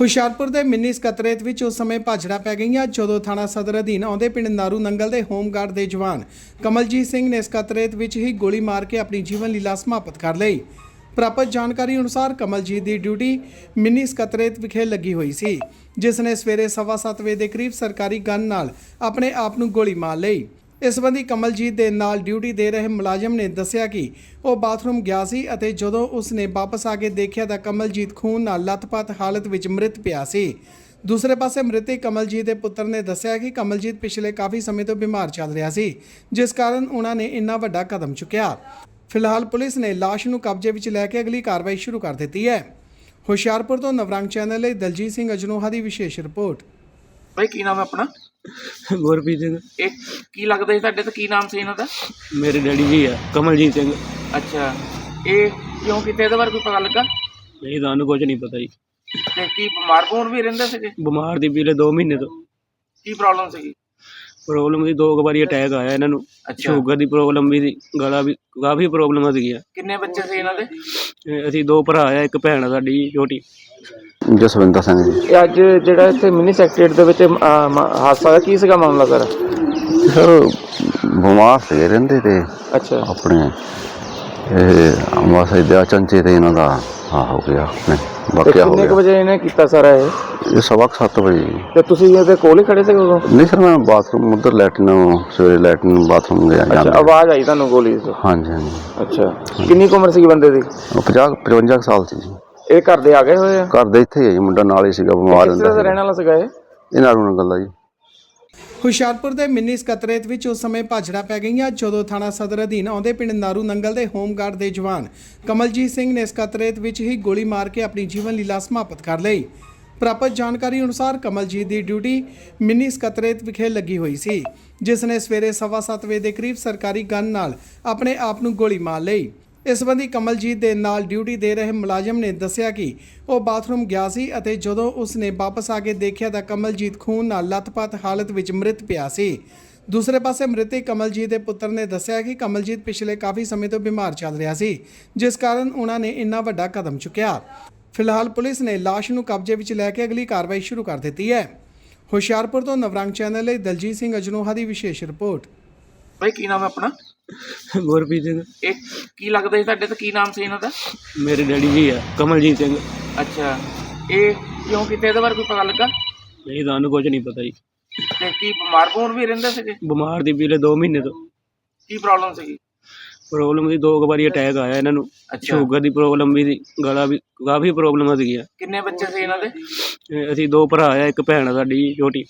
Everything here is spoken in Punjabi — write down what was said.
ਹੁਸ਼ਿਆਰਪੁਰ ਦੇ ਮਿੰਨੀ ਸਕੱਤਰੇਤ ਵਿੱਚ ਉਸ ਸਮੇਂ ਭਾਜੜਾ ਪੈ ਗਈਆਂ, ਜਦੋਂ ਥਾਣਾ ਸਦਰ ਅਧੀਨ ਆਉਂਦੇ ਪਿੰਡ ਨਾਰੂ ਨੰਗਲ ਦੇ ਹੋਮਗਾਰਡ ਦੇ ਜਵਾਨ ਕਮਲਜੀਤ ਸਿੰਘ ਨੇ ਸਕੱਤਰੇਤ ਵਿੱਚ ਹੀ ਗੋਲੀ ਮਾਰ ਕੇ ਆਪਣੀ ਜੀਵਨ ਲੀਲਾ ਸਮਾਪਤ ਕਰ ਲਈ। ਪ੍ਰਾਪਤ ਜਾਣਕਾਰੀ ਅਨੁਸਾਰ ਕਮਲਜੀਤ ਦੀ ਡਿਊਟੀ ਮਿੰਨੀ ਸਕੱਤਰੇਤ ਵਿਖੇ ਲੱਗੀ ਹੋਈ ਸੀ, ਜਿਸ ਨੇ ਸਵੇਰੇ 7:30 ਵਜੇ ਦੇ ਕਰੀਬ ਸਰਕਾਰੀ ਗਨ ਨਾਲ ਆਪਣੇ ਆਪ ਨੂੰ ਗੋਲੀ ਮਾਰ ਲਈ। ਇਸ ਸੰਬੰਧੀ ਕਮਲਜੀਤ ਦੇ ਨਾਲ ਡਿਊਟੀ ਦੇ ਰਹੇ ਮੁਲਾਜ਼ਮ ਨੇ ਦੱਸਿਆ ਕਿ ਉਹ ਬਾਥਰੂਮ ਗਿਆ ਸੀ ਅਤੇ ਜਦੋਂ ਉਸ ਨੇ ਵਾਪਸ ਆ ਕੇ ਦੇਖਿਆ ਤਾਂ ਕਮਲਜੀਤ ਖੂਨ ਨਾਲ ਲੱਥਪੱਥ ਹਾਲਤ ਵਿੱਚ ਮ੍ਰਿਤ ਪਿਆ ਸੀ। ਦੂਸਰੇ ਪਾਸੇ ਮ੍ਰਿਤਕ ਕਮਲਜੀਤ ਦੇ ਪੁੱਤਰ ਨੇ ਦੱਸਿਆ ਕਿ ਕਮਲਜੀਤ ਪਿਛਲੇ ਕਾਫੀ ਸਮੇਂ ਤੋਂ ਬਿਮਾਰ ਚੱਲ ਰਿਹਾ ਸੀ, ਜਿਸ ਕਾਰਨ ਉਹਨਾਂ ਨੇ ਇੰਨਾ ਵੱਡਾ ਕਦਮ ਚੁੱਕਿਆ। ਫਿਲਹਾਲ ਪੁਲਿਸ ਨੇ ਲਾਸ਼ ਨੂੰ ਕਬਜ਼ੇ ਵਿੱਚ ਲੈ ਕੇ ਅਗਲੀ ਕਾਰਵਾਈ ਸ਼ੁਰੂ ਕਰ ਦਿੱਤੀ ਹੈ। ਹੁਸ਼ਿਆਰਪੁਰ ਤੋਂ ਨਵਰੰਗ ਚੈਨਲ ਲਈ ਦਲਜੀਤ ਸਿੰਘ ਅਜਨੋਹਾ ਦੀ ਵਿਸ਼ੇਸ਼ ਰਿਪੋਰਟ। ਭਾਈ, ਕੀ ਨਾਮ ਹੈ ਆਪਣਾ? ਗੁਰਪ੍ਰੀਤ ਸਿੰਘ। ਇਹ ਕੀ ਲੱਗਦਾ ਸੀ ਤੁਹਾਡੇ ਤੇ? ਕੀ ਨਾਮ ਸੀ ਇਹਨਾਂ ਦਾ? ਮੇਰੇ ਡੈਡੀ ਜੀ ਆ ਕਮਲਜੀਤ ਸਿੰਘ। ਅੱਛਾ। ਇਹ ਕਿਉਂ ਕਿਤੇ? ਇਹਦੇ ਬਾਰੇ ਕੋਈ ਪਤਾ ਲੱਗਾ? ਨਹੀਂ ਤੁਹਾਨੂੰ ਕੁਝ ਨਹੀਂ ਪਤਾ ਜੀ। ਤੇ ਕੀ ਬਿਮਾਰ ਬੂਰ ਵੀ ਰਹਿੰਦੇ ਸੀਗੇ? ਬਿਮਾਰ ਦੀ ਪਿਛਲੇ 2 ਮਹੀਨੇ ਤੋਂ। ਕੀ ਪ੍ਰੋਬਲਮ ਸੀਗੀ? ਪ੍ਰੋਬਲਮ ਦੀ ਦੋ ਕੁ ਵਾਰੀ ਅਟੈਕ ਆਇਆ ਇਹਨਾਂ ਨੂੰ। ਅੱਛਾ। ਸ਼ੂਗਰ ਦੀ ਪ੍ਰੋਬਲਮ ਵੀ ਸੀ ਗਲਾ ਵੀ ਕਾਫੀ ਪ੍ਰੋਬਲਮਾਂ ਸੀਗੀਆਂ। ਕਿੰਨੇ ਬੱਚੇ ਸੀ ਇਹਨਾਂ ਦੇ? ਅਸੀਂ ਦੋ ਭਰਾ ਆ ਇੱਕ ਭੈਣ ਆ ਸਾਡੀ ਛੋਟੀ। ਜਸਵਿੰਦਰ ਸਿੰਘ ਜੀ। ਇਹ ਅੱਜ ਜਿਹੜਾ ਇੱਥੇ ਮਿਨੀ ਸੈਕਟਰੀਏਟ ਦੇ ਵਿੱਚ ਹਾਦਸਾ ਹੋਇਆ ਕੀ ਸੀਗਾ ਮਾਮਲਾ ਸਰ? ਸਰ ਬਿਮਾਰ ਸੀ ਰਹਿੰਦੇ ਤੇ। ਅੱਛਾ। ਆਪਣੇ ਇਹ ਅਮਾਸੇ ਦੇ ਚੰਚੇ ਤੇ ਇਹਨਾਂ ਦਾ ਆ ਹੋ ਗਿਆ ਆਪਣੇ ਤੇ ਵਾਕਿਆ ਹੋ ਕਿੰਨੇ ਕੁ ਗਿਆ। ਵਜੇ ਇਹਨੇ ਕੀਤਾ ਸਾਰਾ ਇਹ? ਇਹ ਸਵਾ ਕੁ ਸੱਤ ਵਜੇ। ਜੀ। ਤੇ ਤੁਸੀਂ ਇਹਦੇ ਕੋਲ ਹੀ ਖੜੇ ਸੀ ਉਦੋਂ? ਨਹੀਂ ਸਰ ਮੈਂ ਬਾਥਰੂਮ ਉਧਰ ਲੈਟਰਨ ਸਵੇਰੇ ਲੈਟਰਨ ਬਾਥਰੂਮ ਗਿਆ ਅੱਛਾ ਜਾਂਦਾ। ਆਵਾਜ਼ ਆਈ ਤੁਹਾਨੂੰ ਗੋਲੀ ਦੀ ਹਾਂਜੀ ਹਾਂਜੀ। ਅੱਛਾ। ਕਿੰਨੀ ਕੁ ਉਮਰ ਸੀ ਬੰਦੇ ਦੀ? ਉਹ 50 55 ਕੁ ਸਾਲ ਸੀ ਜੀ। ਇਹ ਘਰ ਦੇ ਆ ਗਏ ਹੋਏ ਆ? ਘਰ ਦੇ ਇੱਥੇ ਹੀ ਹੈ ਜੀ ਮੁੰਡਾ ਨਾਲ ਹੀ ਸੀਗਾ ਬਿਮਾਰ ਕਿਸ ਤਰ੍ਹਾਂ ਦਾ ਹੁੰਦਾ ਰਹਿਣ ਵਾਲਾ ਸੀਗਾ ਇਹ? ਸੀ ਇਹਨਾਂ ਨੂੰ ਗੱਲ ਦਾ ਜੀ। ਹੁਸ਼ਿਆਰਪੁਰ ਦੇ ਮਿੰਨੀ ਸਕੱਤਰੇਤ ਵਿੱਚ ਉਸ ਸਮੇਂ ਭਾਜੜਾ ਪੈ ਗਈਆਂ ਜਦੋਂ ਥਾਣਾ ਸਦਰ ਅਧੀਨ ਆਉਂਦੇ ਪਿੰਡ ਨਾਰੂ ਨੰਗਲ ਦੇ ਹੋਮਗਾਰਡ ਦੇ ਜਵਾਨ ਕਮਲਜੀਤ ਸਿੰਘ ਨੇ ਸਕੱਤਰੇਤ ਵਿੱਚ ਹੀ ਗੋਲੀ ਮਾਰ ਕੇ ਆਪਣੀ ਜੀਵਨ ਲੀਲਾ ਸਮਾਪਤ ਕਰ ਲਈ। ਪ੍ਰਾਪਤ ਜਾਣਕਾਰੀ ਅਨੁਸਾਰ ਕਮਲਜੀਤ ਦੀ ਡਿਊਟੀ ਮਿੰਨੀ ਸਕੱਤਰੇਤ ਵਿਖੇ ਲੱਗੀ ਹੋਈ ਸੀ ਜਿਸ ਨੇ ਸਵੇਰੇ 7:30 ਵਜੇ ਦੇ ਕਰੀਬ ਸਰਕਾਰੀ ਗਨ ਨਾਲ ਆਪਣੇ ਆਪ ਨੂੰ ਗੋਲੀ ਮਾਰ ਲਈ। ਇਸ ਸੰਬੰਧੀ ਕਮਲਜੀਤ ਦੇ ਨਾਲ ਡਿਊਟੀ ਦੇ ਰਹੇ ਮੁਲਾਜ਼ਮ ਨੇ ਦੱਸਿਆ ਕਿ ਉਹ ਬਾਥਰੂਮ ਗਿਆ ਸੀ ਅਤੇ ਜਦੋਂ ਉਸ ਨੇ ਵਾਪਸ ਆ ਕੇ ਦੇਖਿਆ ਤਾਂ ਕਮਲਜੀਤ ਖੂਨ ਨਾਲ ਲੱਥਪੱਥ ਹਾਲਤ ਵਿੱਚ ਮ੍ਰਿਤ ਪਿਆ ਸੀ। ਦੂਸਰੇ ਪਾਸੇ ਮ੍ਰਿਤਕ ਕਮਲਜੀਤ ਦੇ ਪੁੱਤਰ ਨੇ ਦੱਸਿਆ ਕਿ ਕਮਲਜੀਤ ਪਿਛਲੇ ਕਾਫੀ ਸਮੇਂ ਤੋਂ ਬਿਮਾਰ ਚੱਲ ਰਿਹਾ ਸੀ, ਜਿਸ ਕਾਰਨ ਉਹਨਾਂ ਨੇ ਇੰਨਾ ਵੱਡਾ ਕਦਮ ਚੁੱਕਿਆ। ਫਿਲਹਾਲ ਪੁਲਿਸ ਨੇ ਲਾਸ਼ ਨੂੰ ਕਬਜ਼ੇ ਵਿੱਚ ਲੈ ਕੇ ਅਗਲੀ ਕਾਰਵਾਈ ਸ਼ੁਰੂ ਕਰ ਦਿੱਤੀ ਹੈ। ਹੁਸ਼ਿਆਰਪੁਰ ਤੋਂ ਨਵਰੰਗ ਚੈਨਲ ਲਈ ਦਲਜੀਤ ਸਿੰਘ ਅਜਨੋਹਾ ਦੀ ਵਿਸ਼ੇਸ਼ ਰਿਪੋਰਟ। ਭਾਈ, ਕੀ ਨਾਮ ਹੈ ਆਪਣਾ? ਗੁਰਪ੍ਰੀਤ ਸਿੰਘ। ਇਹ ਕੀ ਲੱਗਦਾ ਸੀ ਤੁਹਾਡੇ ਤੇ? ਕੀ ਨਾਮ ਸੀ ਇਹਨਾਂ ਦਾ? ਮੇਰੇ ਡੈਡੀ ਜੀ ਆ ਕਮਲਜੀਤ ਸਿੰਘ। ਅੱਛਾ। ਇਹ ਕਿਉਂ ਕਿਤੇ? ਇਹਦੇ ਬਾਰੇ ਕੋਈ ਪਤਾ ਲੱਗਾ? ਨਹੀਂ ਤੁਹਾਨੂੰ ਕੁਝ ਨਹੀਂ ਪਤਾ ਜੀ। ਤੇ ਕੀ ਬਿਮਾਰ ਬੂਰ ਵੀ ਰਹਿੰਦੇ ਸੀਗੇ? ਬਿਮਾਰ ਦੀ ਪਿਛਲੇ 2 ਮਹੀਨੇ ਤੋਂ। ਕੀ ਪ੍ਰੋਬਲਮ ਸੀਗੀ? ਪ੍ਰੋਬਲਮ ਦੀ ਦੋ ਕੁ ਵਾਰੀ ਅਟੈਕ ਆਇਆ ਇਹਨਾਂ ਨੂੰ। ਅੱਛਾ। ਸ਼ੂਗਰ ਦੀ ਪ੍ਰੋਬਲਮ ਵੀ ਸੀ ਗਲਾ ਵੀ ਕਾਫੀ ਪ੍ਰੋਬਲਮਾਂ ਸੀਗੀਆਂ। ਕਿੰਨੇ ਬੱਚੇ ਸੀ ਇਹਨਾਂ ਦੇ? ਅਸੀਂ ਦੋ ਭਰਾ ਆ ਇੱਕ ਭੈਣ ਆ ਸਾਡੀ ਛੋਟੀ।